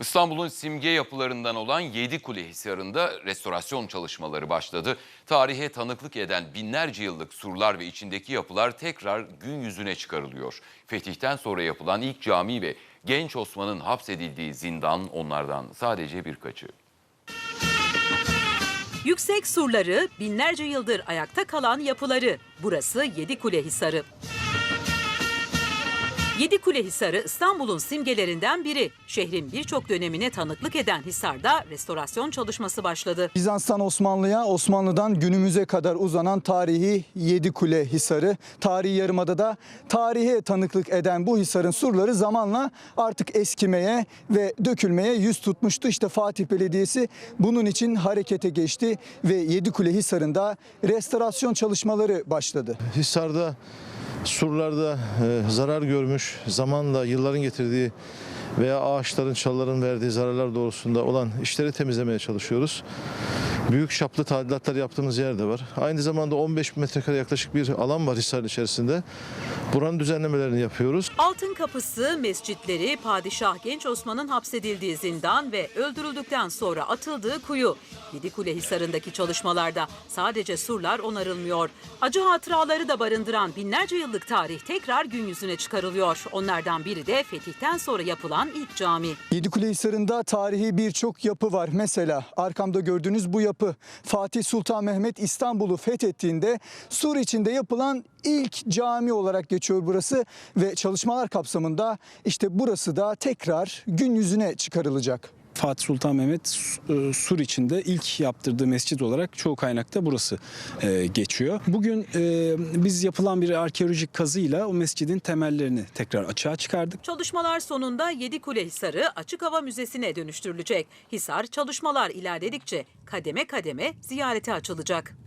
İstanbul'un simge yapılarından olan Yedikule Hisarı'nda restorasyon çalışmaları başladı. Tarihe tanıklık eden binlerce yıllık surlar ve içindeki yapılar tekrar gün yüzüne çıkarılıyor. Fetihten sonra yapılan ilk cami ve genç Osman'ın hapsedildiği zindan onlardan sadece birkaçı. Yüksek surları, binlerce yıldır ayakta kalan yapıları. Burası Yedikule Hisarı. Yedikule Hisarı İstanbul'un simgelerinden biri. Şehrin birçok dönemine tanıklık eden Hisar'da restorasyon çalışması başladı. Bizans'tan Osmanlı'ya, Osmanlı'dan günümüze kadar uzanan tarihi Yedikule Hisarı. Tarihi Yarımada'da tarihe tanıklık eden bu hisarın surları zamanla artık eskimeye ve dökülmeye yüz tutmuştu. İşte Fatih Belediyesi bunun için harekete geçti ve Yedikule Hisarı'nda restorasyon çalışmaları başladı. Hisar'da surlarda e, zarar görmüş, zamanla yılların getirdiği veya ağaçların, çalıların verdiği zararlar doğrusunda olan işleri temizlemeye çalışıyoruz. Büyük şaplı tadilatlar yaptığımız yer de var. Aynı zamanda 15 bin metrekare yaklaşık bir alan var Hisar'ın içerisinde. Buranın düzenlemelerini yapıyoruz. Altın Kapısı, mescitleri, Padişah Genç Osman'ın hapsedildiği zindan ve öldürüldükten sonra atıldığı kuyu. Yedikule Hisarı'ndaki çalışmalarda sadece surlar onarılmıyor. Acı hatıraları da barındıran binlerce yıllık tarih tekrar gün yüzüne çıkarılıyor. Onlardan biri de fetihten sonra yapılan ilk cami. Yedikule Hisarı'nda tarihi birçok yapı var. Mesela arkamda gördüğünüz bu yapı Fatih Sultan Mehmet İstanbul'u fethettiğinde sur içinde yapılan ilk cami olarak geçiyor burası ve çalışmalar kapsamında işte burası da tekrar gün yüzüne çıkarılacak. Fatih Sultan Mehmet e, Sur içinde ilk yaptırdığı mescit olarak çoğu kaynakta burası e, geçiyor. Bugün e, biz yapılan bir arkeolojik kazıyla o mescidin temellerini tekrar açığa çıkardık. Çalışmalar sonunda Yedikule Hisarı açık hava müzesine dönüştürülecek. Hisar çalışmalar ilerledikçe kademe kademe ziyarete açılacak.